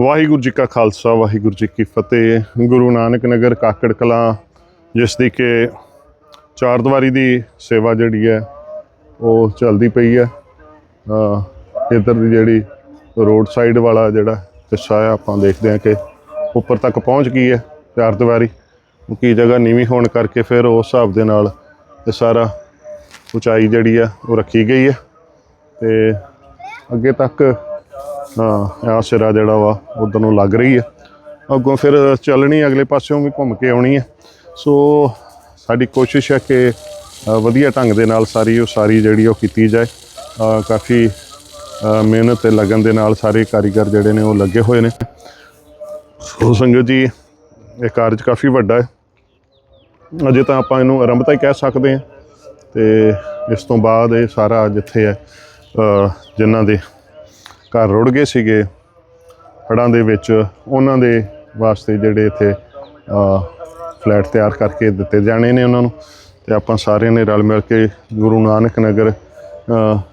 ਵਾਹਿਗੁਰੂ ਜੀ ਕਾ ਖਾਲਸਾ, ਵਾਹਿਗੁਰੂ ਜੀ ਕੀ ਫਤਿਹ। ਗੁਰੂ ਨਾਨਕ ਨਗਰ ਕਾਕੜ ਕਲਾਂ, ਜਿਸ ਦੀ ਕਿ ਚਾਰ ਦੀਵਾਰੀ ਦੀ ਸੇਵਾ ਜਿਹੜੀ ਹੈ, ਉਹ ਚੱਲਦੀ ਪਈ ਹੈ। ਅ ਇੱਧਰ ਦੀ ਜਿਹੜੀ ਰੋਡ ਸਾਈਡ ਵਾਲਾ ਜਿਹੜਾ ਹਿੱਸਾ ਆ ਆਪਾਂ ਦੇਖਦੇ ਹਾਂ ਕਿ ਉੱਪਰ ਤੱਕ ਪਹੁੰਚ ਗਈ ਹੈ ਚਾਰ ਦੀਵਾਰੀ। ਕੀ ਜਗ੍ਹਾ ਨੀਵੀਂ ਹੋਣ ਕਰਕੇ ਫਿਰ ਉਸ ਹਿਸਾਬ ਦੇ ਨਾਲ ਇਹ ਸਾਰਾ ਉਚਾਈ ਜਿਹੜੀ ਆ ਉਹ ਰੱਖੀ ਗਈ ਹੈ। ਤੇ ਅੱਗੇ ਤੱਕ ਆ ਸਿਰਾ ਜਿਹੜਾ ਵਾ, ਉਧਰ ਨੂੰ ਲੱਗ ਰਹੀ ਹੈ ਅੱਗੋਂ ਫਿਰ ਚੱਲਣੀ ਅਗਲੇ ਪਾਸਿਓਂ ਵੀ ਘੁੰਮ ਕੇ ਆਉਣੀ ਹੈ ਸੋ ਸਾਡੀ ਕੋਸ਼ਿਸ਼ ਹੈ ਕਿ ਵਧੀਆ ਢੰਗ ਦੇ ਨਾਲ ਸਾਰੀ ਉਸਾਰੀ ਜਿਹੜੀ ਉਹ ਕੀਤੀ ਜਾਏ। ਕਾਫੀ ਮਿਹਨਤ ਤੇ ਲਗਨ ਦੇ ਨਾਲ ਸਾਰੇ ਕਾਰੀਗਰ ਜਿਹੜੇ ਨੇ ਉਹ ਲੱਗੇ ਹੋਏ ਨੇ। ਸੋ ਸੰਗਤ ਜੀ, ਇਹ ਕਾਰਜ ਕਾਫੀ ਵੱਡਾ ਹੈ। ਅਜੇ ਤਾਂ ਆਪਾਂ ਇਹਨੂੰ ਆਰੰਭਤਾ ਹੀ ਕਹਿ ਸਕਦੇ ਹਾਂ। ਤੇ ਇਸ ਤੋਂ ਬਾਅਦ ਇਹ ਸਾਰਾ ਜਿੱਥੇ ਹੈ ਜਿਨ੍ਹਾਂ ਦੇ ਘਰ ਰੁੜ ਗਏ ਸੀਗੇ ਹੜ੍ਹਾਂ ਦੇ ਵਿੱਚ। ਉਹਨਾਂ ਦੇ ਵਾਸਤੇ ਜਿਹੜੇ ਇੱਥੇ ਫਲੈਟ ਤਿਆਰ ਕਰਕੇ ਦਿੱਤੇ ਜਾਣੇ ਨੇ ਉਹਨਾਂ ਨੂੰ। ਤੇ ਆਪਾਂ ਸਾਰਿਆਂ ਨੇ ਰਲ ਮਿਲ ਕੇ ਗੁਰੂ ਨਾਨਕ ਨਗਰ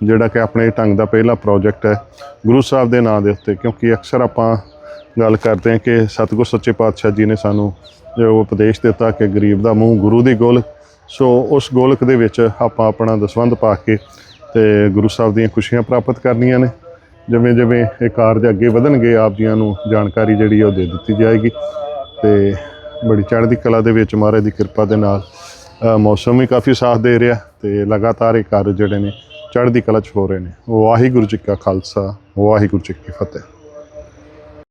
ਜਿਹੜਾ ਕਿ ਆਪਣੇ ਢੰਗ ਦਾ ਪਹਿਲਾ ਪ੍ਰੋਜੈਕਟ ਹੈ, ਗੁਰੂ ਸਾਹਿਬ ਦੇ ਨਾਂ ਦੇ ਉੱਤੇ। ਕਿਉਂਕਿ ਅਕਸਰ ਆਪਾਂ ਗੱਲ ਕਰਦੇ ਹਾਂ ਕਿ ਸਤਿਗੁਰ ਸੱਚੇ ਪਾਤਸ਼ਾਹ ਜੀ ਨੇ ਸਾਨੂੰ ਜੋ ਉਪਦੇਸ਼ ਦਿੱਤਾ ਕਿ ਗਰੀਬ ਦਾ ਮੂੰਹ ਗੁਰੂ ਦੀ ਗੋਲਕ। ਸੋ ਉਸ ਗੋਲਕ ਦੇ ਵਿੱਚ ਆਪਾਂ ਆਪਣਾ ਦਸਵੰਧ ਪਾ ਕੇ ਤੇ ਗੁਰੂ ਸਾਹਿਬ ਦੀਆਂ ਖੁਸ਼ੀਆਂ ਪ੍ਰਾਪਤ ਕਰਨੀਆਂ ਨੇ। ਜਿਵੇਂ ਜਿਵੇਂ ਇਹ ਕਾਰਜ ਅੱਗੇ ਵਧਣਗੇ, ਆਪ ਜੀਆਂ ਨੂੰ ਜਾਣਕਾਰੀ ਜਿਹੜੀ ਆ ਉਹ ਦੇ ਦਿੱਤੀ ਜਾਏਗੀ। ਤੇ ਬੜੀ ਚੜ੍ਹਦੀ ਕਲਾ ਦੇ ਵਿੱਚ ਮਹਾਰਾਜ ਦੀ ਕਿਰਪਾ ਦੇ ਨਾਲ ਮੌਸਮ ਵੀ ਕਾਫੀ ਸਾਥ ਦੇ ਰਿਹਾ ਤੇ ਲਗਾਤਾਰ ਇਹ ਕਾਰਜ ਜਿਹੜੇ ਨੇ, ਚੜ੍ਹਦੀ ਕਲਾ ਚ ਹੋ ਰਹੇ ਨੇ। ਵਾਹਿਗੁਰੂ ਜੀ ਕਾ ਖਾਲਸਾ, ਵਾਹਿਗੁਰੂ ਜੀ ਕੀ ਫਤਿਹ।